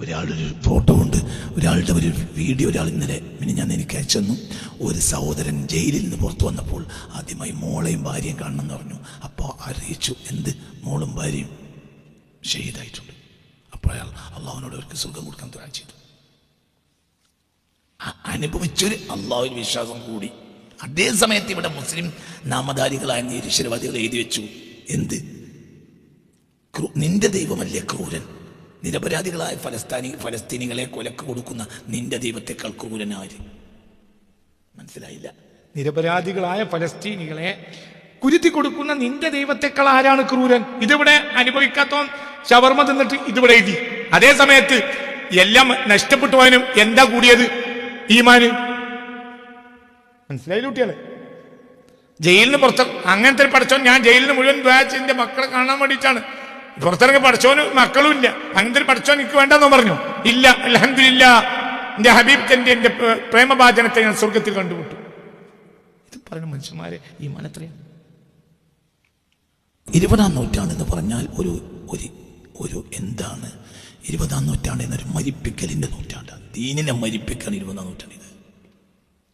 ഒരാളുടെ ഒരു ഫോട്ടോ ഉണ്ട്. ഒരാളുടെ ഒരു വീഡിയോ ഒരാൾ ഇന്നലെ പിന്നെ ഞാൻ എനിക്ക് അയച്ചെന്നു. ഒരു സഹോദരൻ ജയിലിൽ നിന്ന് പുറത്തു വന്നപ്പോൾ ആദ്യമായി മോളെയും ഭാര്യയും കാണണമെന്ന് പറഞ്ഞു. അപ്പോൾ അറിയിച്ചു എന്ത്? മോളും ഭാര്യയും ഷെയ്ദായിട്ടുണ്ട് അപ്പോൾ അയാൾ അള്ളാഹുവിനോട് അവർക്ക് സുഖം കൊടുക്കാൻ തുടങ്ങി ചെയ്തു. അനുഭവിച്ചൊരു അള്ളാഹുവിൽ വിശ്വാസം കൂടി. അതേ സമയത്ത് ഇവിടെ മുസ്ലിം നാമധാരികളായ നിരീശ്വരവാദികൾ എഴുതി വെച്ചു. എന്ത്? നിന്റെ ദൈവമല്ലേ ക്രൂരൻ? നിരപരാധികളായ ഫലസ്തീനി ഫലസ്തീനികളെ കൊലക്ക് കൊടുക്കുന്ന നിന്റെ ദൈവത്തെക്കാൾ ക്രൂരനാര് മനസ്സിലായില്ല. നിരപരാധികളായ ഫലസ്തീനികളെ കുരുത്തി കൊടുക്കുന്ന നിന്റെ ദൈവത്തെക്കാൾ ആരാണ് ക്രൂരൻ? ഇതിവിടെ അനുഭവിക്കാത്തവൻ ശവർമ്മ തിന്നിട്ട് ഇതിവിടെ എഴുതി. അതേ സമയത്ത് എല്ലാം നഷ്ടപ്പെട്ടു പോയനും എന്താ കൂടിയത്? ഈമാന്. മനസ്സിലായില്ല കുട്ടികളെ? ജയിലിന് പുറത്തോ അങ്ങനത്തെ ഒരു പഠിച്ചോൻ ഞാൻ ജയിലിന് മുഴുവൻ ബാച്ച് എന്റെ മക്കളെ കാണാൻ വേണ്ടിയിട്ടാണ്. പുറത്തിറങ്ങി പഠിച്ചോന് മക്കളും ഇല്ല അങ്ങനത്തെ പഠിച്ചോൻ എനിക്ക് വേണ്ടെന്ന് പറഞ്ഞു. ഇല്ല അലഹമില്ല എന്റെ ഹബീബ് തന്റെ എന്റെ പ്രേ- പ്രേമഭാചനത്തെ ഞാൻ സ്വർഗത്തിൽ കണ്ടുമുട്ടു. ഇത് പറയുന്ന മനുഷ്യന്മാരെ ഈ മനത്രയാണ് ഇരുപതാം നൂറ്റാണ്ട് എന്ന് പറഞ്ഞാൽ ഒരു ഒരു ഒരു എന്താണ്? ഇരുപതാം നൂറ്റാണ്ട് എന്നൊരു മരിപ്പിക്കലിന്റെ നൂറ്റാണ്ടാണ് ദീനിനെ മരിപ്പിക്കാൻ ഇരുപതാം നൂറ്റാണ്ടിത്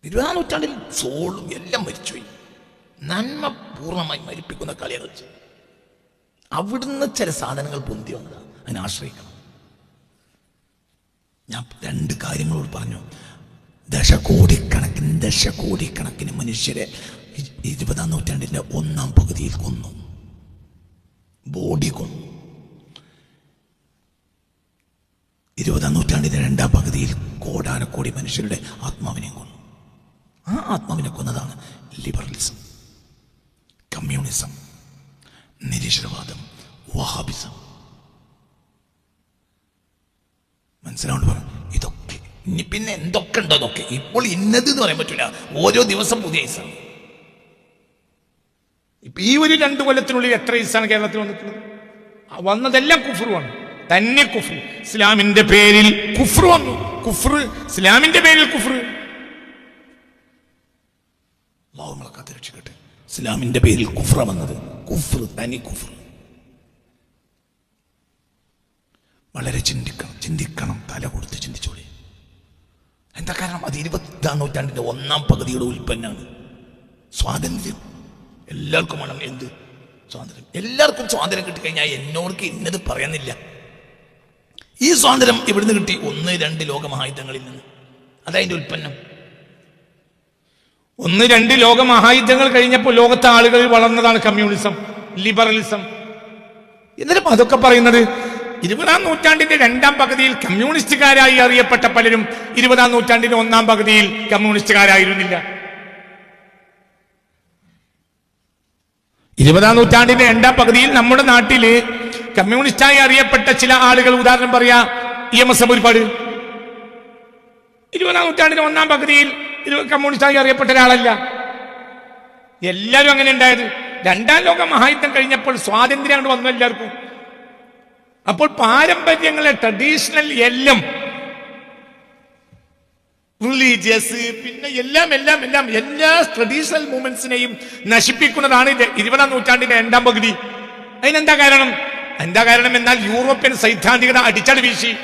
ഇരുപതാം നൂറ്റാണ്ടിൽ സോളും എല്ലാം മരിച്ചുപോയി. നന്മ പൂർണമായി മരിപ്പിക്കുന്ന കളിയാണ് അവിടുന്ന് ചില സാധനങ്ങൾ പൊന്തി വന്നതാണ് അതിനെ ആശ്രയിക്കണം. ഞാൻ രണ്ട് കാര്യങ്ങളോട് പറഞ്ഞു. ദശകോടിക്കണക്കിന് ദശകോടിക്കണക്കിന് മനുഷ്യരെ ഇരുപതാം നൂറ്റാണ്ടിന്റെ ഒന്നാം പകുതിയിൽ കൊന്നു. ബോഡി കൊന്നു. ഇരുപതാം നൂറ്റാണ്ടിന്റെ രണ്ടാം പകുതിയിൽ കോടാനക്കോടി മനുഷ്യരുടെ ആത്മാവിനെ കൊന്നു. ആ ആത്മാവിനെ കൊന്നതാണ് ലിബറലിസം കമ്മ്യൂണിസം. നിരീശ്വരവാദം വഹാബിസം. മനസ്സിലാവുണ്ട് പറഞ്ഞു ഇതൊക്കെ ഇനി പിന്നെ എന്തൊക്കെ ഉണ്ടോ അതൊക്കെ ഇപ്പോൾ ഇന്നത് എന്ന് പറയാൻ പറ്റില്ല ഓരോ ദിവസം പുതിയ ഐസാണ്. ഇപ്പൊ ഈ ഒരു രണ്ടു കൊല്ലത്തിനുള്ളിൽ എത്ര ഐസാണ് കേരളത്തിൽ വന്നിട്ടുള്ളത്? വന്നതെല്ലാം കുഫറുമാണ് തന്നെ കുഫർ ഇസ്ലാമിന്റെ പേരിൽ കുഫർ വന്നു. കുഫർ ഇസ്ലാമിന്റെ പേരിൽ കുഫർ അള്ളാഹു രക്ഷിക്കട്ടെ ഇസ്ലാമിന്റെ പേരിൽ കുഫ്ര വന്നത്. കുഫ്ർ തനി കുഫർ. വളരെ ചിന്തിക്കണം ചിന്തിക്കണം തല കൊടുത്ത് ചിന്തിച്ചോളി. എന്താ കാരണം? അത് ഇരുപത്താം നൂറ്റാണ്ടിന്റെ ഒന്നാം പകുതിയുടെ ഉൽപ്പന്നമാണ്. സ്വാതന്ത്ര്യം. എല്ലാവർക്കും വേണം. എന്ത്? സ്വാതന്ത്ര്യം. എല്ലാവർക്കും സ്വാതന്ത്ര്യം കിട്ടിക്കഴിഞ്ഞാൽ എന്നോർക്ക് ഇന്നത് പറയുന്നില്ല ഈ സ്വാതന്ത്ര്യം എവിടുന്ന് കിട്ടി ഒന്ന് രണ്ട് ലോകമഹായുദ്ധങ്ങളിൽ നിന്ന്. അതായത് ഉൽപ്പന്നം. ഒന്ന് രണ്ട് ലോക മഹായുദ്ധങ്ങൾ കഴിഞ്ഞപ്പോൾ ലോകത്തെ ആളുകളിൽ വളർന്നതാണ് കമ്മ്യൂണിസം ലിബറലിസം. എന്നിട്ടും അതൊക്കെ പറയുന്നത് ഇരുപതാം നൂറ്റാണ്ടിന്റെ രണ്ടാം പകുതിയിൽ കമ്മ്യൂണിസ്റ്റുകാരായി അറിയപ്പെട്ട പലരും ഇരുപതാം നൂറ്റാണ്ടിന്റെ ഒന്നാം പകുതിയിൽ കമ്മ്യൂണിസ്റ്റുകാരായിരുന്നില്ല. ഇരുപതാം നൂറ്റാണ്ടിന്റെ രണ്ടാം പകുതിയിൽ നമ്മുടെ നാട്ടിൽ കമ്മ്യൂണിസ്റ്റായി അറിയപ്പെട്ട ചില ആളുകൾ ഉദാഹരണം പറയാ ഇ എം എസ് ഒരുപാട്. ഇരുപതാം നൂറ്റാണ്ടിന്റെ ഒന്നാം പകുതിയിൽ കമ്മ്യൂണിസ്റ്റായി അറിയപ്പെട്ട ഒരാളല്ല. എല്ലാവരും അങ്ങനെ ഉണ്ടായത്. രണ്ടാം ലോക മഹായുദ്ധം കഴിഞ്ഞപ്പോൾ സ്വാതന്ത്ര്യം അങ്ങോട്ട് വന്നു എല്ലാവർക്കും. അപ്പോൾ പാരമ്പര്യങ്ങളെ ട്രഡീഷണൽ എല്ലാം റിലീജിയസ് പിന്നെ എല്ലാം എല്ലാം എല്ലാം എല്ലാ ട്രഡീഷണൽ മൂവ്മെന്റ്സിനെയും നശിപ്പിക്കുന്നതാണ് ഇരുപതാം നൂറ്റാണ്ടിന്റെ രണ്ടാം പകുതി. അതിനെന്താ കാരണം? എന്താ കാരണം? എന്നാൽ യൂറോപ്യൻ സൈദ്ധാന്തികത അടിച്ചടി വീശി.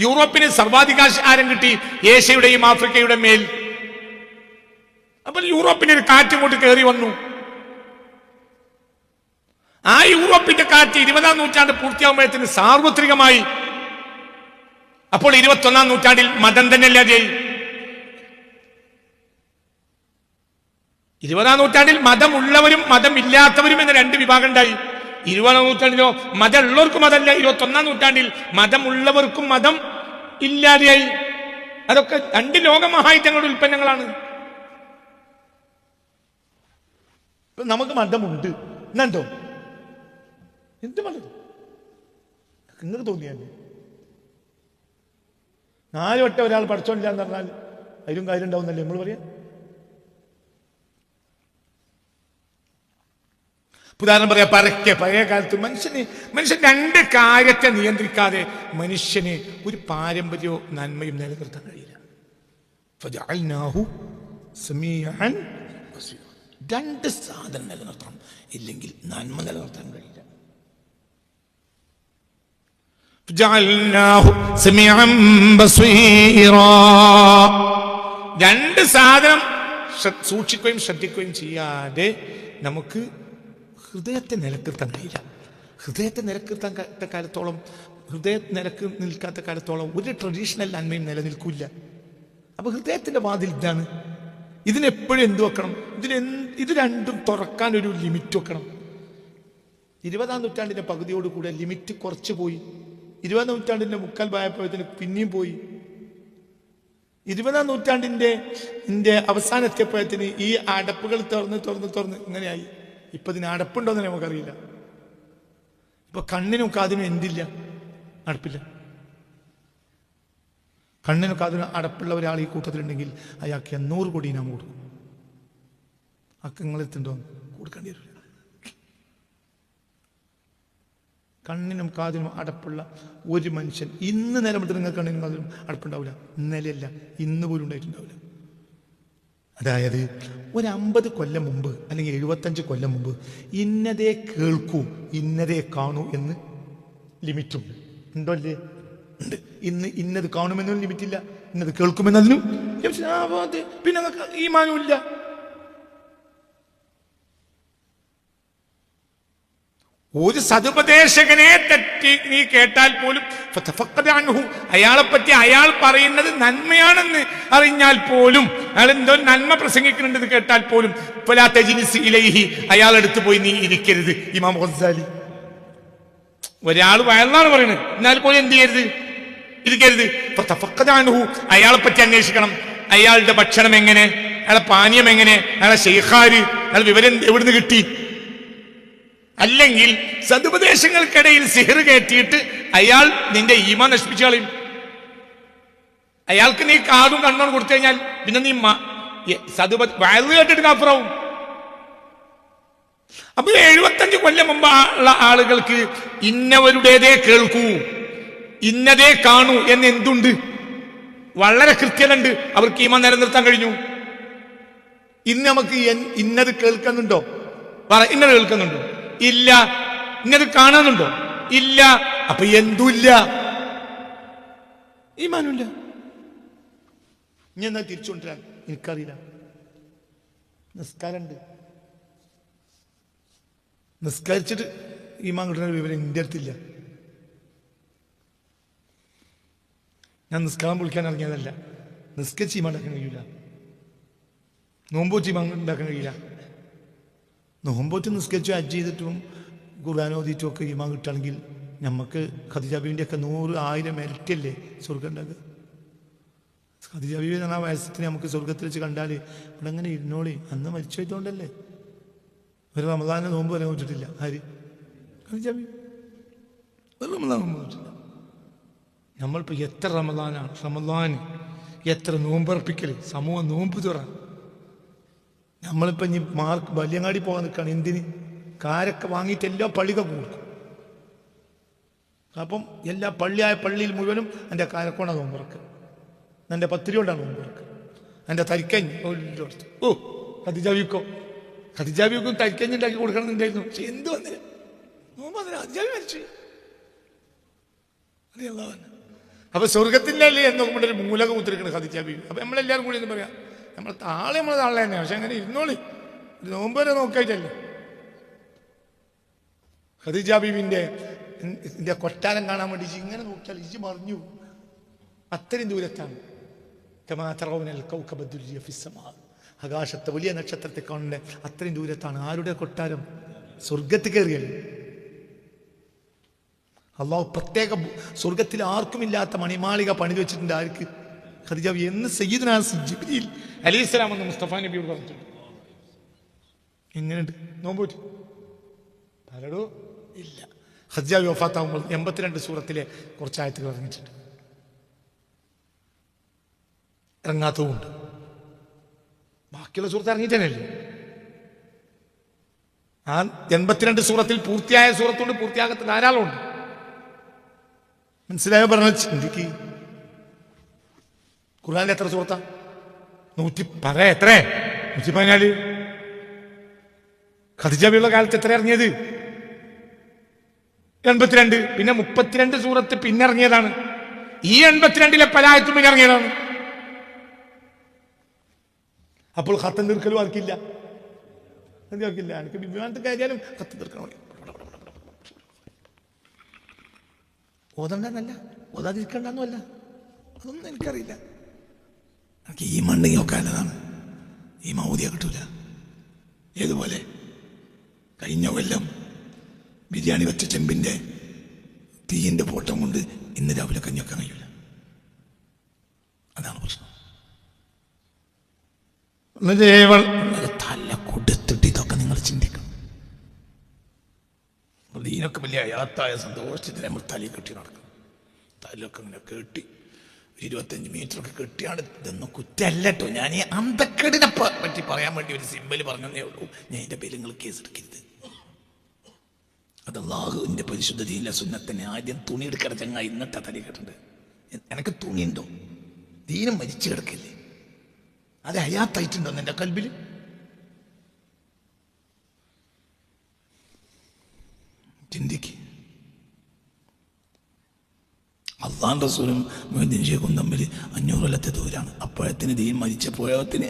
യൂറോപ്പിന് സർവാധികാരം കിട്ടി. ഏഷ്യയുടെയും ആഫ്രിക്കയുടെ മേൽ. അപ്പോൾ യൂറോപ്പിന് ഒരു കാറ്റ് ഇങ്ങോട്ട് കയറി വന്നു. ആ യൂറോപ്പിന്റെ കാറ്റ് ഇരുപതാം നൂറ്റാണ്ട് പൂർത്തിയാകുമ്പോഴത്തിന് സാർവത്രികമായി. അപ്പോൾ ഇരുപത്തൊന്നാം നൂറ്റാണ്ടിൽ മതം തന്നെ ജയ് ഇരുപതാം നൂറ്റാണ്ടിൽ മതമുള്ളവരും മതമില്ലാത്തവരും എന്ന രണ്ട് വിഭാഗം ഉണ്ടായി. ഇരുപതാം നൂറ്റാണ്ടിലോ മതമുള്ളവർക്കും മതമല്ല ഇരുപത്തൊന്നാം നൂറ്റാണ്ടിൽ മതമുള്ളവർക്കും മതം ഇല്ലാതെയായി. അതൊക്കെ രണ്ട് ലോകമഹായുദ്ധങ്ങളുടെ ഉൽപ്പന്നങ്ങളാണ്. നമുക്ക് മതമുണ്ട്. എന്നെന്തോ എന്ത് മതം? നിങ്ങൾക്ക് തോന്നിയല്ലേ നാല് വട്ടം ഒരാൾ പഠിച്ചോണ്ടില്ല എന്ന് പറഞ്ഞാൽ അതിലും കാര്യം ഉണ്ടാവുന്നല്ലേ നമ്മൾ പറയാം? ഉദാഹരണം പറയാ പരക്കെ പഴയ കാലത്ത് മനുഷ്യന് മനുഷ്യൻ രണ്ട് കാര്യത്തെ നിയന്ത്രിക്കാതെ മനുഷ്യന് ഒരു പാരമ്പര്യവും നന്മയും നിലനിർത്താൻ കഴിയില്ല. രണ്ട് സാധനം നിലനിർത്തണം. ഇല്ലെങ്കിൽ നന്മ നിലനിർത്താൻ കഴിയില്ല. രണ്ട് സാധനം സൂക്ഷിക്കുകയും ശ്രദ്ധിക്കുകയും ചെയ്യാതെ നമുക്ക് ഹൃദയത്തെ നിലക്കിർത്താൻ കഴിയില്ല. ഹൃദയത്തെ നിലക്കിർത്താൻ കാലത്തോളം ഹൃദയ നിലയ്ക്ക് നിൽക്കാത്ത കാലത്തോളം ഒരു ട്രഡീഷണൽ നന്മയും നിലനിൽക്കില്ല. അപ്പോൾ ഹൃദയത്തിന്റെ വാതിൽ ഇതാണ്. ഇതിനെപ്പോഴും എന്ത് വെക്കണം? ഇതിന് എന്ത്- ഇത് രണ്ടും തുറക്കാൻ ഒരു ലിമിറ്റ് വെക്കണം. ഇരുപതാം നൂറ്റാണ്ടിന്റെ പകുതിയോടുകൂടെ ലിമിറ്റ് കുറച്ച് പോയി. ഇരുപതാം നൂറ്റാണ്ടിന്റെ മുക്കാൽ ഭാഗപ്പോഴത്തിന് പിന്നെയും പോയി. ഇരുപതാം നൂറ്റാണ്ടിന്റെ ന്റെ അവസാനത്തെപ്പോഴത്തിന് ഈ അടപ്പുകൾ തുറന്ന് തുറന്ന് തുറന്ന് ഇങ്ങനെയായി. ഇപ്പൊ ഇതിന് അടപ്പുണ്ടോ എന്ന് നമുക്കറിയില്ല. ഇപ്പൊ കണ്ണിനും കാതിനും എന്തില്ല? അടപ്പില്ല. കണ്ണിനും കാതിന് അടപ്പുള്ള ഒരാൾ ഈ കൂട്ടത്തിലുണ്ടെങ്കിൽ അയാൾക്ക് എണ്ണൂറ് കോടി നാം കൊടുക്കും. തിണ്ടോ കൊടുക്കേണ്ടി വരില്ല. കണ്ണിനും കാതിനും അടപ്പുള്ള ഒരു മനുഷ്യൻ ഇന്ന് നിലപെട്ട് നിങ്ങൾ കണ്ണിനും കാതിനും അടപ്പുണ്ടാവില്ല. ഇന്നലെയല്ല ഇന്ന് പോലും ഉണ്ടായിട്ടുണ്ടാവില്ല. അതായത് ഒരു അമ്പത് കൊല്ലം മുമ്പ് അല്ലെങ്കിൽ എഴുപത്തഞ്ച് കൊല്ലം മുമ്പ് ഇന്നതേ കേൾക്കൂ ഇന്നതേ കാണൂ എന്ന് ലിമിറ്റുണ്ട്. ഉണ്ടോ അല്ലേ ഉണ്ട്. ഇന്ന് ഇന്നത് കാണുമെന്നും ലിമിറ്റില്ല. ഇന്നത് കേൾക്കുമെന്നതിനും പിന്നെ ഈ മാനുമില്ല ഒരു സതുപദേശകനെ തെറ്റി നീ കേട്ടാൽ പോലും ഫതഫഖദ് അൻഹു. അയാളെ പറ്റി അയാൾ പറയുന്നത് നന്മയാണെന്ന് അറിഞ്ഞാൽ പോലും അയാൾ എന്തോ നന്മ പ്രസംഗിക്കുന്നുണ്ടെന്ന് കേട്ടാൽ പോലും. ഇലൈഹി അയാൾ എടുത്തു പോയി നീ ഇരിക്കരുത്. ഇമാം ഒരാൾ വയറിലാണ് പറയുന്നത് എന്നാൽ പോലും എന്ത് ചെയ്യരുത്? ഇരിക്കരുത്. അയാളെ പറ്റി അന്വേഷിക്കണം. അയാളുടെ ഭക്ഷണം എങ്ങനെ? അയാളെ പാനീയം എങ്ങനെ? അയാളെ ഷെയ്ഖാര് അയാളെ വിവരം എവിടുന്ന് കിട്ടി? അല്ലെങ്കിൽ സതുപദേശങ്ങൾക്കിടയിൽ സിഹർ കയറ്റിയിട്ട് അയാൾ നിന്റെ ഈമ നശിപ്പിച്ചു അയാൾക്ക് നീ കാടും കണ്ണും കൊടുത്തു കഴിഞ്ഞാൽ പിന്നെ നീ സതുപ വയറ് കേട്ടിട്ട് കാപ്പുറാവും അപ്പൊ എഴുപത്തഞ്ച് കൊല്ലം മുമ്പ് ഉള്ള ആളുകൾക്ക് ഇന്നവരുടേതേ കേൾക്കൂ. ഇന്നതേ കാണൂ എന്ന് എന്തുണ്ട് വളരെ കൃത്യതണ്ട് അവർക്ക് ഈമ നിലനിർത്താൻ കഴിഞ്ഞു. ഇന്ന് നമുക്ക് ഇന്നത് കേൾക്കുന്നുണ്ടോ? പറ ഇന്നത് കേൾക്കുന്നുണ്ടോ? ഇല്ല. ഇന്നത് കാണുന്നുണ്ടോ ഇല്ല. അപ്പൊ എന്തുമില്ല ഈമാനുമില്ല ഇനി എന്നാ തിരിച്ചുകൊണ്ടിരാൻ എനിക്കറിയില്ല. നിസ്കാരമുണ്ട്. നിസ്കരിച്ചിട്ട് ഈമാൻ കിട്ടുന്ന വിവരം എന്റെ അടുത്തില്ല. ഞാൻ നിസ്കാരം വിളിക്കാൻ ഇറങ്ങിയതല്ല. നിസ്കരിച്ച് ഉണ്ടാക്കാൻ കഴിയില്ല ഈമാൻ ഉണ്ടാക്കാൻ കഴിയില്ല നോമ്പോറ്റ് നിസ്കരിച്ചു അജ് ചെയ്തിട്ടും ഖുർആൻ ഓതിയിട്ടും ഒക്കെ ഈമാൻ കിട്ടുകയാണെങ്കിൽ നമുക്ക് ഖദിജാബീവിന്റെ ഒക്കെ നൂറ് ആയിരം ഇരട്ടിയല്ലേ സ്വർഗം ഉണ്ടാക്കുക? ഖദിജാബി എന്ന വയസ്സത്തിന് നമുക്ക് സ്വർഗത്തിൽ വെച്ച് കണ്ടാൽ ഇവിടെ അങ്ങനെ ഇരുന്നോളി. അന്ന് മരിച്ചു പോയതുകൊണ്ടല്ലേ. ഒരു റമദാനെ നോമ്പ് വരെ നോറ്റിട്ടില്ല. ആര്? ഖദിജാബി ഒരു റമദാൻ നോമ്പ് നോറ്റില്ല നമ്മളിപ്പോൾ എത്ര റമദാനാണ്? റമദാൻ എത്ര നോമ്പർപ്പിക്കൽ സമൂഹം നോമ്പ് തുറ. നമ്മളിപ്പോൾ ഇനി മാർക്ക് ബല്യങ്ങാടി പോകാൻ നിൽക്കുകയാണ്. എന്തിന്? കാരൊക്കെ വാങ്ങിയിട്ട് എല്ലാ പള്ളിക്കൊക്കെ കൊടുക്കും. അപ്പം എല്ലാ പള്ളിയായ പള്ളിയിൽ മുഴുവനും എന്റെ കാരക്കോണ നോമ്പറക്കുക എന്റെ പത്തിരി കൊണ്ടാണ് നോമ്പറക്കുക എന്റെ തരിക്കഞ്ഞ് ഓ കതിജാവിക്കോ ഖദിജാബിക്കും തരിക്കഞ്ഞ് ഉണ്ടാക്കി കൊടുക്കണമെന്നുണ്ടായിരുന്നു പക്ഷെ എന്ത് വന്നില്ല നോമ്പ് വന്നില്ല ഖദിജാബി മരിച്ചു. അറിയാം അപ്പൊ സ്വർഗത്തിന്റെ അല്ലേ കൊണ്ട് ഒരു മൂലക കുത്തിരിക്കണം ഖദിജാബി അപ്പൊ നമ്മളെല്ലാവരും കൂടി എന്ന് പറയാം നമ്മൾ താളെ നമ്മൾ താളെ തന്നെയാണ് പക്ഷെ അങ്ങനെ ഇരുന്നോളി. നോമ്പ് വരെ നോക്കായിട്ടല്ലേ. ഖദീജ ബീവിന്റെ ഇതിന്റെ കൊട്ടാരം കാണാൻ വേണ്ടി ഇങ്ങനെ നോക്കിയാൽ ഇജ് മറിഞ്ഞു അത്രയും ദൂരത്താണ്. ആകാശത്തെ വലിയ നക്ഷത്രത്തെ കാണുന്ന അത്രയും ദൂരത്താണ്. ആരുടെ കൊട്ടാരം? സ്വർഗത്ത് കയറിയല്ലേ. അള്ളാഹു പ്രത്യേക സ്വർഗത്തിൽ ആർക്കുമില്ലാത്ത മണിമാളിക പണിത് വെച്ചിട്ടുണ്ട് ആർക്ക്? ഖദിജാബി എന്ന് സയ്യിദ്നാ ജിബ്രീൽ. അലൈഹിസ്സലാം എന്ന് മുസ്തഫ നബിയോട് പറഞ്ഞിട്ടുണ്ട്. എങ്ങനെയുണ്ട്? നോമ്പൂറ്റി? പലടോ ഇല്ല. ഖദിജാബി വഫാത്താകുമ്പോൾ എൺപത്തിരണ്ട് സൂറത്തിലെ കുറച്ച് ആയത്തുകൾ ഇറങ്ങിയിട്ടുണ്ട്. ഇറങ്ങാത്തതുമുണ്ട്. ബാക്കിയുള്ള സൂറത്ത് ഇറങ്ങിയിട്ടല്ലേ ആ എൺപത്തിരണ്ട് സൂറത്തിൽ പൂർത്തിയായ സൂറത്തുണ്ട് പൂർത്തിയാകാത്ത ധാരാളമുണ്ട്. മനസ്സിലായോ പറഞ്ഞ ചിന്തിക്ക്. ഖുർആാനിൽ എത്ര സുഹൃത്താ? നൂറ്റി പറ എത്ര? നൂറ്റി പതിനാല് ഖദിജാബിയുള്ള കാലത്ത് എത്ര ഇറങ്ങിയത്? എൺപത്തിരണ്ട്. പിന്നെ മുപ്പത്തിരണ്ട് സൂറത്ത് പിന്നിറങ്ങിയതാണ് ഈ എൺപത്തിരണ്ടിലെ പലായത്തും പിന്നെ ഇറങ്ങിയതാണ്. അപ്പോൾ ഹത്തം തീർക്കലും ആർക്കില്ല? എനിക്ക് വിമാനത്തിൽ കയറിയാലും ഹത്തം തീർക്കണം. ഓതണ്ടെന്നല്ല ഓതാതിരിക്കണ്ടെന്നല്ല അതൊന്നും എനിക്കറിയില്ല. എനിക്ക് ഈ മണ്ണ് നോക്കാനതാണ് ഈ മൗതിയ കിട്ടൂല. ഏതുപോലെ? കഴിഞ്ഞ കൊല്ലം ബിരിയാണി വെച്ച ചെമ്പിന്റെ തീയിന്റെ പോട്ടം കൊണ്ട് ഇന്ന് രാവിലെ കഞ്ഞൊക്കാൻ കഴിയില്ല അതാണ് പ്രശ്നം. ഇതിനൊക്കെ വലിയ അയാത്തായ സന്തോഷത്തിന് നമ്മൾ തലയിൽ കെട്ടി നടക്കും. തലയൊക്കെ ഇങ്ങനെ കെട്ടി ഇരുപത്തഞ്ച് മീറ്റർ ഒക്കെ കെട്ടിയാണ് ഇതൊന്നും കുറ്റല്ല കേട്ടോ ഞാൻ ഈ അന്തക്കെടിനെ പറ്റി പറയാൻ വേണ്ടി ഒരു സിമ്പൽ പറഞ്ഞതേ ഉള്ളൂ. ഞാൻ ഇതിന്റെ പേര് നിങ്ങൾ കേസ് എടുക്കരുത്. അത് അള്ളാഹുവിന്റെ പരിശുദ്ധതയില്ല സുന്നത്തിനെ ആദ്യം തുണി എടുക്കട ചങ്ങ ഇന്നത്തെ തലി കെട്ടുണ്ട്. എനിക്ക് തുണിയുണ്ടോ? ദീനം മരിച്ചു കിടക്കില്ലേ? അത് അയാത്തായിട്ടുണ്ടോ എന്റെ കൽബിൽ ചിന്തിക്ക്. അള്ളാൻ റസൂലും മൊയ്തീൻ ഷേഖും തമ്മിൽ അഞ്ഞൂറ് കൊല്ലത്തെ ദൂരാണ്. അപ്പോഴത്തിന് ദീൻ മരിച്ചപ്പോഴത്തിന്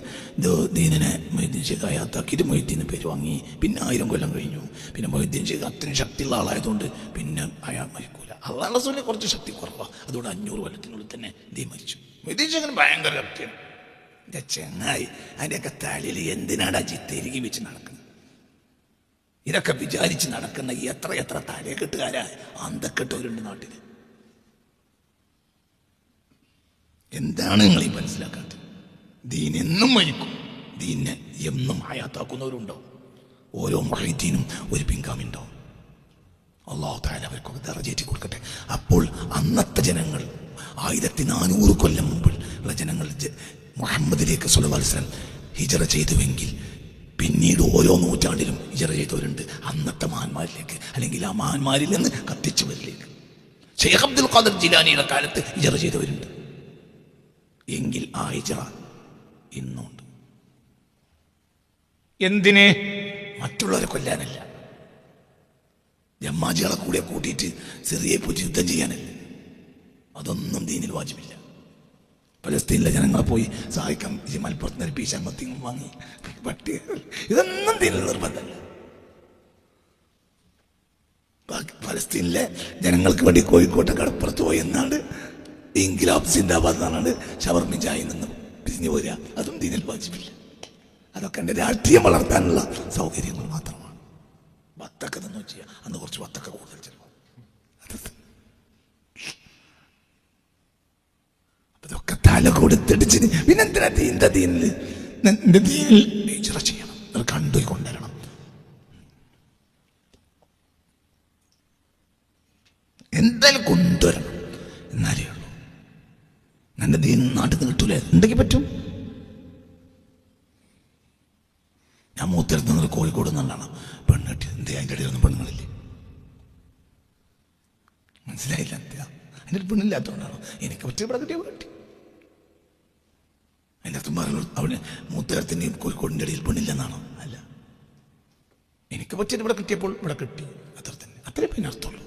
ദീനിനെ മൊയ്തീൻ ഷേഖ് അയാത്താക്കിയിട്ട് മൊയ്തീന് പേര് വാങ്ങി. പിന്നെ ആയിരം കൊല്ലം കഴിഞ്ഞു. പിന്നെ മൊയ്തീൻ ഷേഖ് അത്രയും ശക്തിയുള്ള ആളായതുകൊണ്ട് പിന്നെ അയാൾ മരിക്കൂല. അള്ളാൻ റസൂലിന് കുറച്ച് ശക്തി കുറവാണ് അതുകൊണ്ട് അഞ്ഞൂറ് കൊല്ലത്തിനുള്ളിൽ തന്നെ ദീൻ മരിച്ചു. മൊയ്തീൻ ഷേഖിന് ഭയങ്കര ശക്തിയാണ്. ചെങ്ങായി അതിന്റെയൊക്കെ തലയിൽ എന്തിനാണ് അജി വെച്ച് നടക്കുന്നത്? ഇതൊക്കെ വിചാരിച്ച് നടക്കുന്ന എത്ര എത്ര തലയെക്കെട്ടുകാരാ അന്തക്കെട്ടവരുണ്ട് നാട്ടിൽ എന്താണ് നിങ്ങൾ ഈ മനസ്സിലാക്കാത്തത്? ദീൻ എന്നും മരിക്കും. ദീനെ എന്നും ഹയാത്താക്കുന്നവരുണ്ടാവും. ഓരോ മഹീദ്ദീനും ഒരു പിൻഗാമിണ്ടാവും അള്ളാഹു താല അവർക്കൊക്കെ ദറജേറ്റി കൊടുക്കട്ടെ. അപ്പോൾ അന്നത്തെ ജനങ്ങൾ ആയിരത്തി നാനൂറ് കൊല്ലം മുമ്പിൽ ഉള്ള ജനങ്ങൾ മുഹമ്മദിലേക്ക് സുലവത്സരം ഹിജറ ചെയ്തുവെങ്കിൽ പിന്നീട് ഓരോ നൂറ്റാണ്ടിലും ഇജറ ചെയ്തവരുണ്ട്. അന്നത്തെ മഹാന്മാരിലേക്ക് അല്ലെങ്കിൽ ആ മഹാന്മാരിൽ നിന്ന് കത്തിച്ചവരിലേക്ക് ഷെയ്ഖ് അബ്ദുൽ ഖാദർ ജിലാനിയുടെ കാലത്ത് ഇജറ ചെയ്തവരുണ്ട്. എങ്കിൽ ആ ഇജറ ഇന്നുണ്ട്. എന്തിന്? മറ്റുള്ളവരെ കൊല്ലാനല്ല. ജമ്മാജികളെ കൂടെ കൂട്ടിയിട്ട് സിറിയെ പോയി യുദ്ധം ചെയ്യാനല്ല. അതൊന്നും ദീനിൽ വാജിബില്ല. പലസ്തീനിലെ ജനങ്ങളെ പോയി സഹായിക്കാം ഈ മലപ്പുറത്ത് നിന്ന് പീശാൻ മത്തിയും വാങ്ങി. പട്ടി. ഇതൊന്നും തീരെ നിർബന്ധമല്ല. പലസ്തീനിലെ ജനങ്ങൾക്ക് വേണ്ടി കോഴിക്കോട്ടെ കടപ്പുറത്ത് പോയി എന്നാണ് ഇംഗ്ലാബ് സിന്ദാബാദ് എന്നാണ് ഷവർമിജായി നിന്നും പിരിഞ്ഞു പോരുക. അതും ദീനിൽ വാജിപ്പില്ല. അതൊക്കെ എന്റെ രാഷ്ട്രീയം വളർത്താനുള്ള സൗകര്യങ്ങൾ മാത്രമാണ്. വത്തക്ക തന്നു ചെയ്യാം. അന്ന് കുറച്ച് വത്തക്ക കൂടുതൽ ചിലപ്പോൾ അതൊക്കെ തല കൊടുത്തിടിച്ച് പിന്നെന്തിനാ തീന്റെ തീനിൽ ചെയ്യണം. അത് കണ്ടു കൊണ്ടുവരണം. എന്തായാലും കൊണ്ടുവരണം. എന്നാലേ ഉള്ളൂ. നിന്റെ ദീൻ നാട്ടിൽ ഉണ്ടെങ്കിൽ പറ്റും? ഞാൻ മൂത്തിരത്ത് നിന്ന് കോഴിക്കോട് നിന്നാണ്. പെണ്ണ് കിട്ടി എന്തേ അതിന്റെ മനസ്സിലായില്ല എന്താ അതിന്റെ പെണ്ണില്ലാത്തതുകൊണ്ടാണ്? എനിക്ക് പറ്റിയ ഇവിടെ കിട്ടിയ കിട്ടി. അതിന്റെ അർത്ഥം പറഞ്ഞു അവന് മൂത്തേരത്തിന്റെയും കോഴിക്കോടിന്റെ ഇടയിൽ പെണ്ണില്ലെന്നാണോ? അല്ല. എനിക്ക് പറ്റിയത് ഇവിടെ കിട്ടിയപ്പോൾ ഇവിടെ കിട്ടി. അത്ര തന്നെ. അത്രേ പിന്നെ അർത്ഥമുള്ളൂ.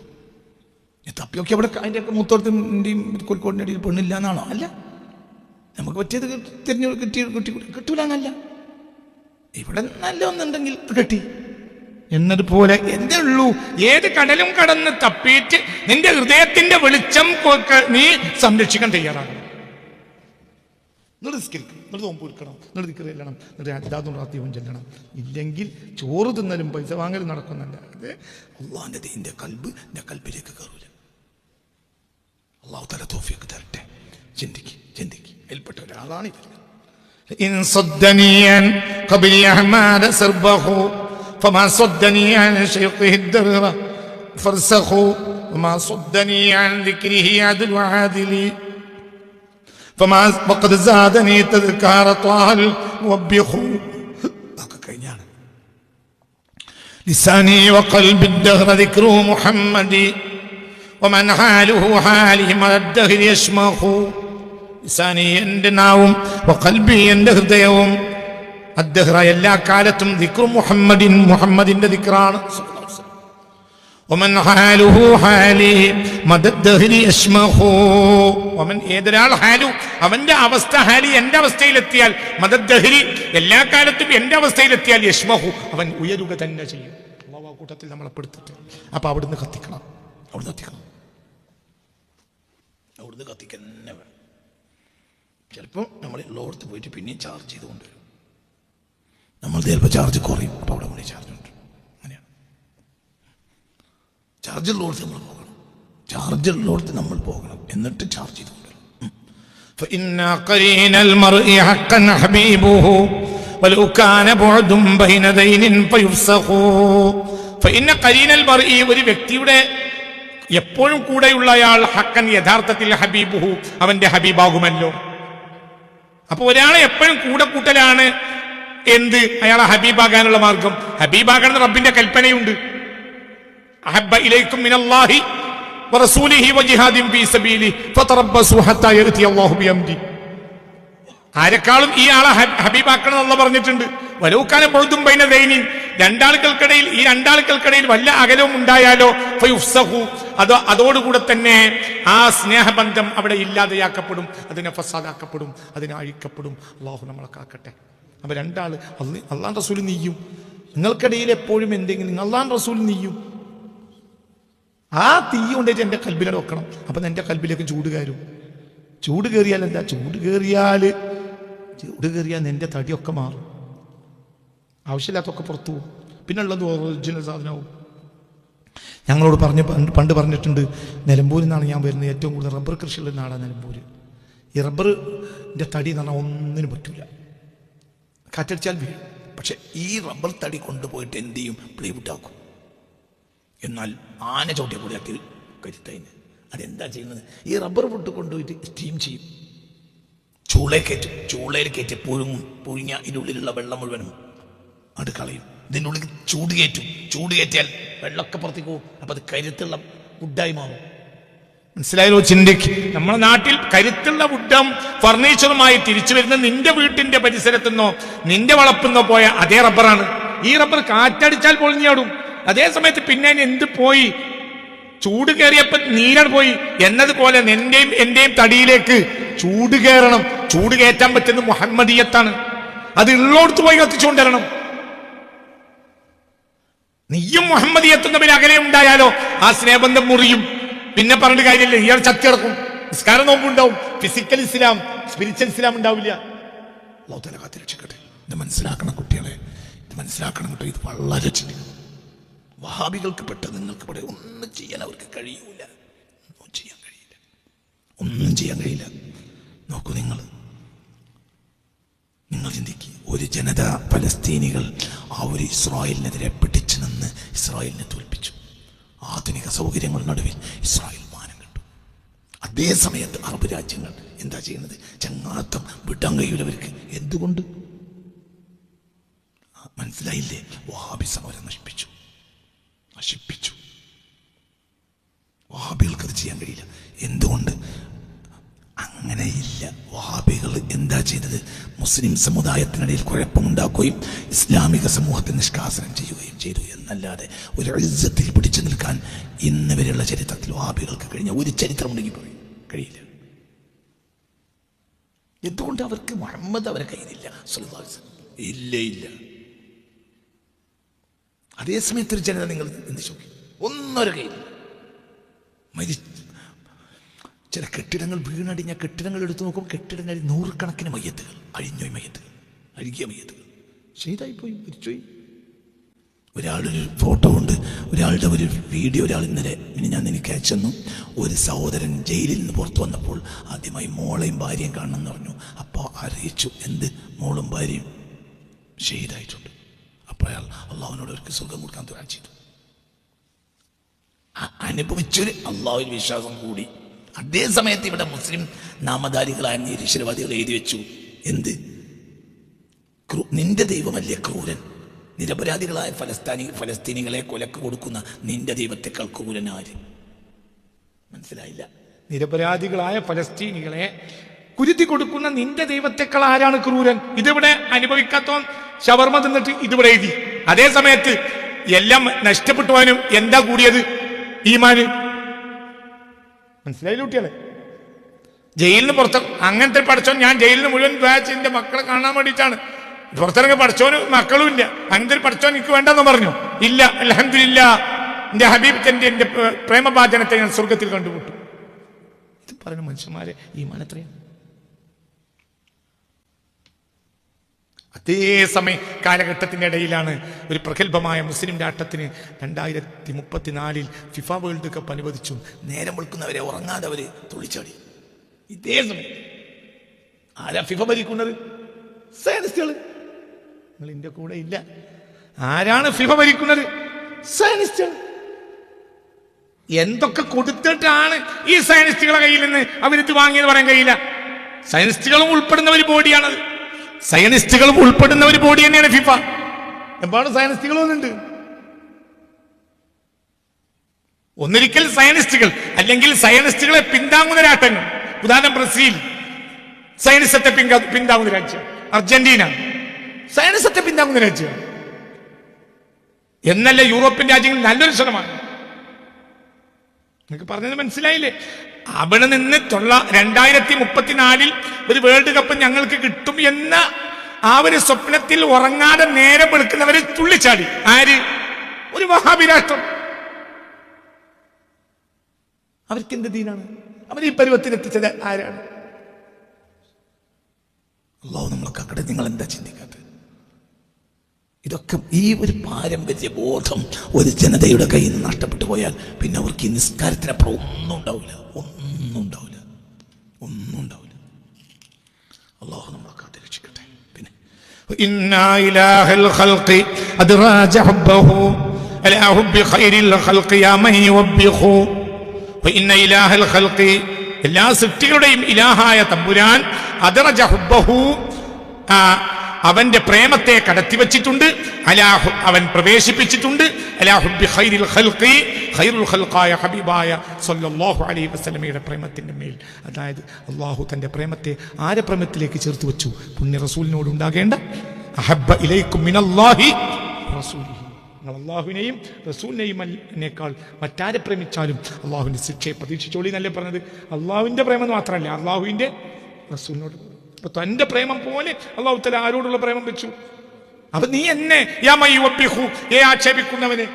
തപ്പിയൊക്കെ അവിടെ അതിന്റെ ഒക്കെ മൂത്തോടത്തിന്റെയും കോഴിക്കോടിന്റെ ഇടയിൽ പെണ്ണില്ല എന്നാണോ അല്ല. നമുക്ക് പറ്റിയത് തിരഞ്ഞു കിട്ടി കിട്ടി കിട്ടൂല എന്നല്ല ഇവിടെ നല്ല ഒന്നുണ്ടെങ്കിൽ കെട്ടി. എന്നതുപോലെ എന്തേ ഉള്ളൂ. ഏത് കടലും കടന്ന് തപ്പിയിട്ട് നിന്റെ ഹൃദയത്തിന്റെ വെളിച്ചം നീ സംരക്ഷിക്കാൻ തയ്യാറാകണം. എന്നിട്ട് നിസ്കരിക്കണം എന്നിട്ട് നോമ്പ് എടുക്കണം എന്നിട്ട് ദിക്കറ് ചെല്ലണം എന്നിട്ട് അല്ലാതും റാത്തീവും ചെല്ലണം ഇല്ലെങ്കിൽ ചോറ് തിന്നലും പൈസ വാങ്ങലും നടക്കുന്നല്ല അതെ അള്ളാഹിന്റെ ദീന്റെ കൽബ് എന്റെ കൽബിലേക്ക് കയറൂല അള്ളാഹു തല തോഫിയൊക്കെ തരട്ടെ ചിന്തിക്ക് ചിന്തിക്ക് അതിൽപ്പെട്ട ഒരാളാണ് ഇവർ إن صدني عن قبل أحمد سربه فما صدني عن شيقه الدر فرسخ وما صدني عن ذكره عدل وعادلي فما وقد زادني تذكار طه الموبخ അതൊക്കെ കഴിഞ്ഞാണ് لساني وقلب الدهر ذكر محمد ومن حاله حالي من الدهر يشمخ ലിസാനി എൻ്റെ നാവും വഖൽബി എൻ്റെ ഹൃദയവും അദ്ദഹ്റ എല്ലാ കാലത്തും ദിക്റു മുഹമ്മദിൻ മുഹമ്മദിന്റെ ദിക്റാണ് ഒമൻ ഹാലുഹു ഹാലി മദദ്ദഹരി യശ്മഹു. ഒമൻ ഏതൊരാൾ ഹാലു അവന്റെ അവസ്ഥ ഹാലി എന്റെ അവസ്ഥയിലെത്തിയാൽ മദദ്ദഹരി എല്ലാ കാലത്തും എന്റെ അവസ്ഥയിലെത്തിയാൽ യശ്മഹു. അവൻ ഉയരുക തന്നെ ചെയ്യും. അള്ളാഹു കൂട്ടത്തിൽ നമ്മളെ പെടുത്തിട്ട്. അപ്പൊ അവിടുന്ന് കത്തിക്കണം. അവിടുന്ന് കത്തിക്കണം. അവിടുന്ന് കത്തിക്കാൻ തന്നെ വേണം. ചിലപ്പോൾ നമ്മൾ ഉള്ളോടത്ത് പോയിട്ട് പിന്നെയും ചാർജ് ചെയ്ത് കൊണ്ടുവരും നമ്മൾ ചിലപ്പോൾ ചാർജ് കുറയും. അപ്പോൾ അവിടെ കൂടി ചാർജ് ഉണ്ട്. ചാർജ് ഉള്ളോടത്ത് നമ്മൾ പോകണം ചാർജ് ഉള്ളോടത്ത് നമ്മൾ പോകണം എന്നിട്ട് ചാർജ് ചെയ്ത് കൊണ്ടുവരും فإن قرين المرء حقا حبيبه ولو كان بعد بين دين فيفسخ فإن قرين المرء ഒരു വ്യക്തിയുടെ എപ്പോഴും കൂടെയുള്ള അയാൾ ഹക്കൻ യഥാർത്ഥത്തിൽ ഹബീബുഹു അവന്റെ ഹബീബാകുമല്ലോ അപ്പൊ ഒരാളെ എപ്പോഴും കൂടെ കൂട്ടലാണ് എന്ത് അയാളെ ഹബീബാകാനുള്ള മാർഗം ഹബീബാകണം റബ്ബിന്റെ കൽപ്പനയുണ്ട് അഹബ്ബ ഇലൈക്കും വറസൂലിഹി അല്ലാഹു ആരെക്കാളും ഈ ആളെ ഹബ- ഹബീബാക്കണം എന്ന് പറഞ്ഞിട്ടുണ്ട്. വലൂക്കാലം പൊഴുതും പൈന ദൈനിൻ. രണ്ടാളുകൾക്കിടയിൽ ഈ രണ്ടാളുകൾക്കിടയിൽ വല്ല അകലവും ഉണ്ടായാലോ? ഫയുഫ്സഹു. അത് അതോടുകൂടെ തന്നെ ആ സ്നേഹബന്ധം അവിടെ ഇല്ലാതെയാക്കപ്പെടും. അതിനെ ഫസാദാക്കപ്പെടും. അതിനെ അഴിക്കപ്പെടും. അള്ളാഹു നമ്മളെ കാക്കട്ടെ. അപ്പൊ രണ്ടാൾ അള്ളി അള്ളാൻ റസൂൽ നീയും. നിങ്ങൾക്കിടയിൽ എപ്പോഴും എന്തെങ്കിലും അള്ളാൻ റസൂൽ നീയും. ആ തീ കൊണ്ടേറ്റ് എന്റെ കൽബിനെ വെക്കണം. അപ്പം എന്റെ കൽബിലേക്ക് ചൂട് കയറും. ചൂട് കയറിയാൽ എന്താ? ചൂട് കയറിയാൽ ചൂട് കയറിയാൽ എന്റെ തടിയൊക്കെ മാറും. ആവശ്യമില്ലാത്തൊക്കെ പുറത്തു പോകും. പിന്നെ ഉള്ളത് ഒറിജിനൽ സാധനവും ഞങ്ങളോട് പറഞ്ഞ് പണ്ട് പറഞ്ഞിട്ടുണ്ട് നിലമ്പൂരിൽ നിന്നാണ് ഞാൻ വരുന്നത്. ഏറ്റവും കൂടുതൽ റബ്ബർ കൃഷിയുള്ള നാടാണ് നിലമ്പൂർ ഈ റബ്ബറിന്റെ തടി എന്ന് പറഞ്ഞാൽ ഒന്നിനും പറ്റില്ല കാറ്റടിച്ചാൽ വീഴും. പക്ഷേ ഈ റബ്ബർ തടി കൊണ്ടുപോയിട്ട് എന്ത് ചെയ്യും? പ്ലൈവുഡ് ആക്കും എന്നാൽ ആന ചവിട്ടിയ കൂടി അതിൽ കരുത്തതിന് അതെന്താ ചെയ്യുന്നത്? ഈ റബ്ബർ പൊട്ട് കൊണ്ടുപോയിട്ട് സ്റ്റീം ചെയ്യും. ചൂളയിൽ കയറ്റും. ചൂളയിൽ കയറ്റി പുഴുങ്ങും. പുഴുങ്ങിയ ഇതിനുള്ളിലുള്ള വെള്ളം മുഴുവനും അത് കളയും. ഇതിന്റെ ഉള്ളിൽ ചൂട് കയറ്റും. ചൂട് കയറ്റിയാൽ വെള്ളമൊക്കെ പുറത്തേക്ക് പോകും. അപ്പം അത് കരുത്തുള്ള ഫുഡായി മാറും. മനസ്സിലായല്ലോ ചിന്തിക്ക്. നമ്മുടെ നാട്ടിൽ കരുത്തുള്ള വുഡും ഫർണിച്ചറുമായി തിരിച്ചു വരുന്ന നിന്റെ വീട്ടിന്റെ പരിസരത്തുനിന്നോ നിന്റെ വളപ്പുന്നോ പോയ അതേ റബ്ബറാണ് ഈ റബ്ബർ കാറ്റടിച്ചാൽ പൊളിഞ്ഞാടും. അതേ സമയത്ത് പിന്നെ എന്ത് പോയി? ചൂട് കയറിയപ്പോ നീരാണ് പോയി. എന്നതുപോലെ നിന്റെയും എന്റെയും തടിയിലേക്ക് ചൂട് കയറണം ചൂട് കയറ്റാൻ പറ്റുന്ന മുഹമ്മദീയത്താണ്. അത് ഉള്ളോടത്ത് പോയി കത്തിച്ചുകൊണ്ടിരണം. നീയും മുഹമ്മദീയത്തും തമ്മിൽ അകലെ ഉണ്ടായാലോ? ആ സ്നേഹബന്ധം മുറിയും. പിന്നെ പറഞ്ഞിട്ട് കാര്യമില്ല. ഇയാൾ ചത്തി കിടക്കും. നിസ്കാരം നോമ്പുണ്ടാവും. ഫിസിക്കൽ ഇസ്ലാം സ്പിരിച്വൽ ഇസ്ലാം ഉണ്ടാവില്ല. രക്ഷിക്കട്ടെ. ഇത് മനസ്സിലാക്കണം കുട്ടികളെ. ഇത് മനസ്സിലാക്കണം കുട്ടികൾ ഇത് വളരെ ചിന്തിക്കണം വഹാബികൾക്ക് പെട്ട നിങ്ങൾക്ക് ഇവിടെ ഒന്നും ചെയ്യാൻ അവർക്ക് കഴിയൂല. ഒന്നും ചെയ്യാൻ കഴിയില്ല. ഒന്നും ചെയ്യാൻ കഴിയില്ല. നോക്കൂ നിങ്ങൾ. നിങ്ങൾ ചിന്തിക്കുക ഒരു ജനത പലസ്തീനികൾ ആ ഒരു ഇസ്രായേലിനെതിരെ പിടിച്ചു നിന്ന് ഇസ്രായേലിനെ തോൽപ്പിച്ചു. ആധുനിക സൗകര്യങ്ങളുടെ നടുവിൽ ഇസ്രായേൽ മാനം കണ്ടു. അതേ സമയത്ത് അറബ് രാജ്യങ്ങൾ എന്താ ചെയ്യുന്നത്? ചങ്ങാത്തം വിടാൻ കഴിയില്ലവർക്ക് എന്തുകൊണ്ട്? മനസ്സിലായില്ലേ? വഹാബിസം അവരെ നശിപ്പിച്ചു. നശിപ്പിച്ചു. വഹാബികൾക്ക് അത് ചെയ്യാൻ കഴിയില്ല. എന്തുകൊണ്ട്? അങ്ങനെയില്ല. വഹാബികൾ എന്താ ചെയ്തത്? മുസ്ലിം സമുദായത്തിനിടയിൽ കുഴപ്പമുണ്ടാക്കുകയും ഇസ്ലാമിക സമൂഹത്തെ നിഷ്കാസനം ചെയ്യുകയും ചെയ്തു. എന്നല്ലാതെ ഒരു ഇജ്ജത്തിൽ പിടിച്ചു നിൽക്കാൻ ഇന്ന് വരെയുള്ള ചരിത്രത്തിൽ വഹാബികൾക്ക് കഴിഞ്ഞ ഒരു ചരിത്രം ഉണ്ടെങ്കിൽ കഴിയില്ല. എന്തുകൊണ്ട് അവർക്ക് മുഹമ്മദ് അവരെ കയ്യിലില്ല. ഇല്ല ഇല്ല. അതേ സമയത്ത് ഒരു ജനത നിങ്ങൾ ചോദിക്കും? ഒന്നൊരു കയ്യിൽ. മരി ചില കെട്ടിടങ്ങൾ വീണടിഞ്ഞ കെട്ടിടങ്ങൾ എടുത്തു നോക്കുമ്പോൾ കെട്ടിടങ്ങളിൽ നൂറുകണക്കിന് മയ്യത്തുകൾ അഴിഞ്ഞോയി മയ്യത്തുകൾ അഴുകിയ മയ്യത്തുകൾ. ചെയ്തായിപ്പോയി മരിച്ചുപോയി. ഒരാളൊരു ഒരു ഫോട്ടോ ഉണ്ട് ഒരാളുടെ ഒരു വീഡിയോ ഒരാൾ ഇന്നലെ ഇനി ഞാൻ എനിക്ക് അയച്ചെന്നു ഒരു സഹോദരൻ ജയിലിൽ നിന്ന് പുറത്തു വന്നപ്പോൾ ആദ്യമായി മോളെയും ഭാര്യയും കാണണമെന്ന് പറഞ്ഞു. അപ്പോൾ അറിയിച്ചു എന്ത്? മോളും ഭാര്യയും ഷെയ്ഡായിട്ടുണ്ട് അപ്പോൾ അയാൾ അള്ളാഹുവിനോട് അവർക്ക് സ്വർഗം കൊടുക്കാൻ തുടങ്ങി ചെയ്തു. അനുഭവിച്ചൊരു അള്ളാഹുവിൽ വിശ്വാസം കൂടി. അതേ സമയത്ത് ഇവിടെ മുസ്ലിം നാമധാരികളായ നിരീശ്വരവാദികൾ എഴുതി വെച്ചു. എന്ത്? നിന്റെ ദൈവമല്ലേ ക്രൂരൻ? നിരപരാധികളായ ഫലസ്തീനി ഫലസ്തീനികളെ കൊലക്ക് കൊടുക്കുന്ന നിന്റെ ദൈവത്തെക്കാൾ ക്രൂരൻ ആര് മനസ്സിലായില്ല. നിരപരാധികളായ ഫലസ്തീനികളെ കുരുത്തി കൊടുക്കുന്ന നിന്റെ ദൈവത്തെക്കാൾ ആരാണ് ക്രൂരൻ? ഇതിവിടെ അനുഭവിക്കാത്തവൻ? ഷവർമ തിന്നിട്ട് ഇതിവിടെ എഴുതി. അതേ സമയത്ത് എല്ലാം നഷ്ടപ്പെട്ടുവാനും എന്താ കൂടിയത്? ഈമാന്. മനസ്സിലായില്ല കുട്ടികളെ? ജയിലിന് പുറത്ത് അങ്ങനത്തെ പഠിച്ചോൻ ഞാൻ ജയിലിന് മുഴുവൻ ബാച്ച് എന്റെ മക്കളെ കാണാൻ വേണ്ടിയിട്ടാണ്. പുറത്തിറങ്ങി പഠിച്ചോന് മക്കളും ഇല്ല. അങ്ങനത്തെ പഠിച്ചോ എനിക്ക് വേണ്ടെന്ന് പറഞ്ഞു. ഇല്ല അലഹമില്ല എന്റെ ഹബീബ് തന്റെ എന്റെ പ്രേമഭാചനത്തെ ഞാൻ സ്വർഗത്തിൽ കണ്ടുമുട്ടു. ഇത് പറയുന്ന മനുഷ്യന്മാരെ ഈ മനത്രയാണ് അതേസമയം കാലഘട്ടത്തിന്റെ ഇടയിലാണ് ഒരു പ്രഗത്ഭമായ മുസ്ലിം രാഷ്ട്രത്തിന് രണ്ടായിരത്തി മുപ്പത്തിനാലിൽ ഫിഫ വേൾഡ് കപ്പ് അനുവദിച്ചു. നേരം വിളിക്കുന്നവരെ ഉറങ്ങാതെ അവർ തുള്ളിച്ചാടി. ഇതേ സമയം ആരാ ഫിഫ ഭരിക്കുന്നത്? സയനിസ്റ്റുകൾ നിങ്ങൾ ഇന്ത്യ കൂടെ ഇല്ല. ആരാണ് ഫിഫ ഭരിക്കുന്നത്? സയനിസ്റ്റുകൾ. എന്തൊക്കെ കൊടുത്തിട്ടാണ് ഈ സയനിസ്റ്റുകളെ കയ്യിൽ നിന്ന് അവരിത് വാങ്ങിയെന്ന് പറയാൻ കഴിയില്ല. സയനിസ്റ്റുകളും ഉൾപ്പെടുന്ന ഒരു ബോഡിയാണത്. സയനിസ്റ്റുകളും ഉൾപ്പെടുന്ന ഒരു ബോഡി തന്നെയാണ് ഫിഫ. എമ്പാടും സയനിസ്റ്റുകൾ വന്നിട്ടുണ്ട്. ഒന്നിരിക്കൽ സയനിസ്റ്റുകൾ അല്ലെങ്കിൽ സയനിസ്റ്റുകളെ പിന്താങ്ങുന്ന രാട്ടങ്ങൾ ഉദാഹരണം ബ്രസീൽ. സയനിസത്തെ പിന്താങ്ങുന്ന രാജ്യം. അർജന്റീന. സയനിസത്തെ പിന്താങ്ങുന്ന രാജ്യം. എന്നല്ല യൂറോപ്യൻ രാജ്യങ്ങൾ നല്ലൊരു ശ്രമമാണ് നിങ്ങൾക്ക് പറഞ്ഞത് മനസ്സിലായില്ലേ? അവിടെ നിന്ന് തൊള്ള രണ്ടായിരത്തി മുപ്പത്തിനാലിൽ ഒരു വേൾഡ് കപ്പ് ഞങ്ങൾക്ക് കിട്ടും എന്ന ആ ഒരു സ്വപ്നത്തിൽ ഉറങ്ങാതെ നേരെ വെളുക്കുന്നവരെ തുള്ളിച്ചാടി. ആര്? ഒരു മഹാവിരാഷ്ട്രം അവർക്ക് എന്ത് ദീനാണ്? അവർ ഈ പരുവത്തിനെത്തിച്ചത് ആരാണ്? അള്ളാഹു നമ്മളൊക്കെ അവിടെ നിങ്ങൾ എന്താ ചിന്തിക്കാത്തത്? ഇതൊക്കെ ഈ ഒരു പാരമ്പര്യ ബോധം ഒരു ജനതയുടെ കയ്യിൽ നിന്ന് നഷ്ടപ്പെട്ടു പോയാൽ പിന്നെ അവർക്ക് ഈ നിസ്കാരത്തിനപ്പുറം ഒന്നും ഉണ്ടാവില്ല. ഒന്നും ഒന്നും ഉണ്ടാവില്ല. ഒന്നും ഉണ്ടാവില്ല. അള്ളാഹു നമ്മളെ കാത്തി രക്ഷിക്കട്ടെ പിന്നെ എല്ലാ സൃഷ്ടികളുടെയും ഇലാഹായ തമ്പുരാൻ അതിറജ ഹുബ്ബഹു അവന്റെ പ്രേമത്തെ കടത്തി വച്ചിട്ടുണ്ട് അലാഹു അവൻ പ്രവേശിപ്പിച്ചിട്ടുണ്ട്. അലാഹുബി ഖൈരിൽ ഖൽഖി ഖൈറുൽ സല്ലല്ലാഹു അലൈഹി പ്രേമത്തിന്റെ മേൽ. അതായത് അള്ളാഹു തന്റെ പ്രേമത്തെ ആരെ പ്രേമത്തിലേക്ക് ചേർത്ത് വെച്ചു? പുണ്യ റസൂലിനോട് ഉണ്ടാകേണ്ട. അഹബ്ബ ഇലൈക്കും മിനല്ലാഹി റസൂലിഹി. അള്ളാഹുവിനെയും റസൂലിനെയും എന്നേക്കാൾ മറ്റാരെ പ്രേമിച്ചാലും അള്ളാഹുവിന്റെ ശിക്ഷയെ പ്രതീക്ഷിച്ചോളി എന്നല്ലേ പറഞ്ഞത്? അള്ളാഹുവിന്റെ പ്രേമം മാത്രമല്ല അള്ളാഹുവിന്റെ റസൂലിനോട് അപ്പൊ തന്റെ പ്രേമം പോലെ അള്ളാഹു തല ആരോടുള്ള പ്രേമം വെച്ചു. അപ്പൊ നീ എന്നെ ഏ ആക്ഷേപിക്കുന്നവനെ?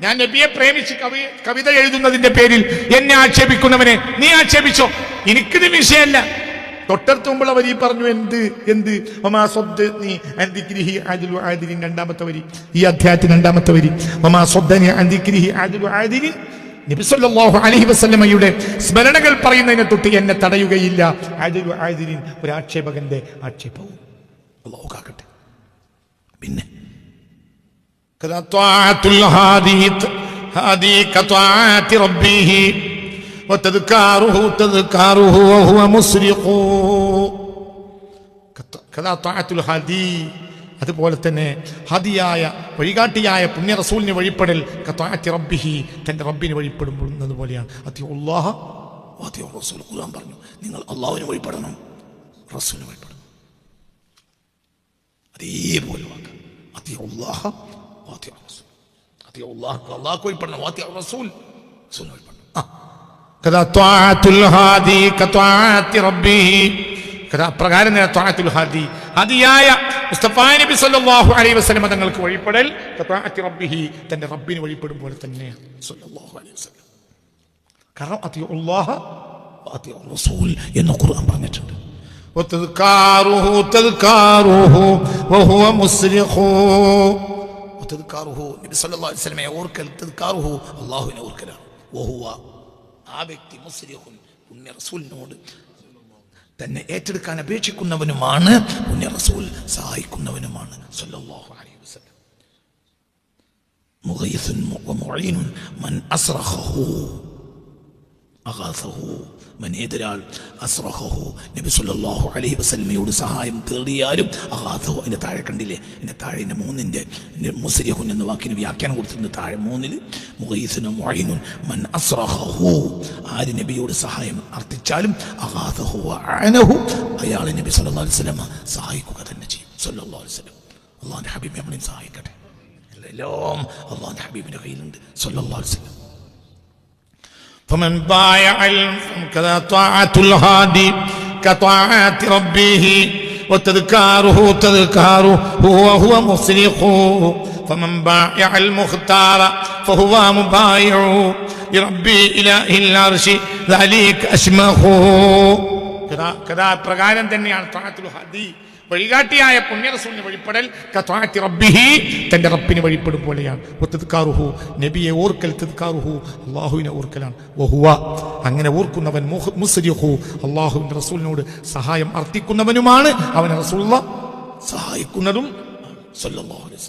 ഞാൻ നബിയെ പ്രേമിച്ച് കവി കവിത എഴുതുന്നതിന്റെ പേരിൽ എന്നെ ആക്ഷേപിക്കുന്നവനെ നീ ആക്ഷേപിച്ചോ? എനിക്കിത് വിഷയമല്ല. തൊട്ടടുത്ത് മുമ്പുള്ള വരി പറഞ്ഞു എന്ത് എന്ത്? മമാ സ്വദ് നീ ദിക്രിഹി ആദിലു ആദിലിൻ രണ്ടാമത്തെ വരി. ഈ അധ്യായത്തിന് രണ്ടാമത്തെ വരി. മമാ സ്വദ്ദനി അൻ ദിക്രിഹി ആദിലു ആദിലിൻ നബിസല്ലാഹു അലഹി വസ്ലമയുടെ സ്മരണകൾ പറയുന്നതിനെ തൊട്ട് എന്നെ തടയുകയില്ല. ഒരു ആക്ഷേപകന്റെ ആക്ഷേപവും. അള്ളാഹു കാക്കട്ടെ. പിന്നെ. ഹാദി അതുപോലെ തന്നെ ഹതിയായ വഴികാട്ടിയായ പുണ്യ റസൂലിന് വഴിപ്പെടൽ കത്താറ്റി റബ്ബിഹി തന്റെ റബ്ബിന് വഴിപ്പെടുമ്പോൾ എന്നതുപോലെയാണ് അത്യ റസൂൽ. ഖുർആൻ പറഞ്ഞു നിങ്ങൾ അള്ളാഹുവിന് വഴിപ്പെടണം റസൂലിന് വഴിപ്പെടണം. അതേപോലെ റസൂൽ. റസൂൽ. ആ. ഹാദി റബ്ബിഹി. കഥാ പ്രകാരം തന്നെ ത്വാഅത്തുൽ ഹാദി ഹദിയായ മുസ്തഫാ നബി സല്ലല്ലാഹു അലൈഹി വസല്ലം തങ്ങൾക്ക് വഴിപ്പെടൽ കത്വാഅത്തി റബ്ബിഹി തന്റെ റബ്ബിന് വഴിപ്പെടും പോലെ തന്നെയാണ് സല്ലല്ലാഹു അലൈഹി വസല്ലം കാരണം അത്തിയുള്ളാഹ വാത്തിയോ റസൂൽ എന്ന് ഖുർആൻ പറഞ്ഞിട്ടുണ്ട് وتذكاره تذكاره وهو مسرخ തദ്കാറുഹു നബി സല്ലല്ലാഹു അലൈഹി വസല്ലമയെ ഓർക്കൽ തദ്കാറുഹു അള്ളാഹുവിനെ ഓർക്കലാണ് വഹുവ ആ വ്യക്തി മുസ്ലിഹുൻ പുണ്യ റസൂലിനോട് തന്നെ ഏറ്റെടുക്കാൻ അപേക്ഷിക്കുന്നവനുമാണ്. പുണ്യ റസൂൽ സഹായിക്കുന്നവനുമാണ്. സല്ലല്ലാഹു അലൈഹി വസല്ലം. മുഗീസുൻ വമുഈനുൻ മൻ അസ്റഖഹു അഗാസഹു. മൻ ഏതൊരാൾ നബി സുല്ലാഹു അലൈഹി വസല്ലമയോട് സഹായം തേടിയാലും അഹാദോ എന്റെ താഴെ കണ്ടില്ലേ? എന്റെ താഴെ എന്റെ മൂന്നിന്റെ മുസ്ലിഹുൻ എന്ന വാക്കിന് വ്യാഖ്യാനം കൊടുത്തിട്ടുണ്ട്. താഴെ മൂന്നിൽ മുഹീസിനും മുഈനുൻ മൻ അസ്രഹു ആര് നബിയോട് സഹായം അർത്ഥിച്ചാലും അഹാദോ അനഹു. അയാളെ നബി അലൈഹി വസല്ലമ സഹായിക്കുക തന്നെ ചെയ്യും. സല്ലല്ലാഹു അലൈഹി വസല്ലം. അള്ളാഹിന്റെ ഹബീബ് നമ്മളെയും സഹായിക്കട്ടെ. എല്ലാം അള്ളാഹിന്റെ ഹബീബിന്റെ കയ്യിലുണ്ട്. അലൈഹി വസല്ലം. فمن بايع كذا طاعة الهادي كطاعة ربه وتذكاره تذكاره هو هو مصرخ فمن بايع المختار فهو مبايع لربي إله العرش ذلك أشمخ കഥാ കഥാ പ്രകാരം തന്നെയാണ് ത്വാഅത്തുൽ ഹദി വഴികാട്ടിയായ പുണ്യറസൂലിന് വഴിപ്പെടൽ റബ്ബിഹി തന്റെ റബ്ബിന് വഴിപ്പെടും പോലെയാണ്. ഒത്തുക്കാറുഹു നബിയെ ഓർക്കൽ തദ്കാറുഹു അള്ളാഹുവിനെ ഓർക്കലാണ്. വഹുവ അങ്ങനെ ഓർക്കുന്നവൻ മുസ്ലിഹു മുസ്രിഹു അള്ളാഹുവിന്റെ റസൂലിനോട് സഹായം അർത്ഥിക്കുന്നവനുമാണ് അവനെ റസൂള്ള സഹായിക്കുന്നതും സല്ലല്ലാഹു അലൈഹി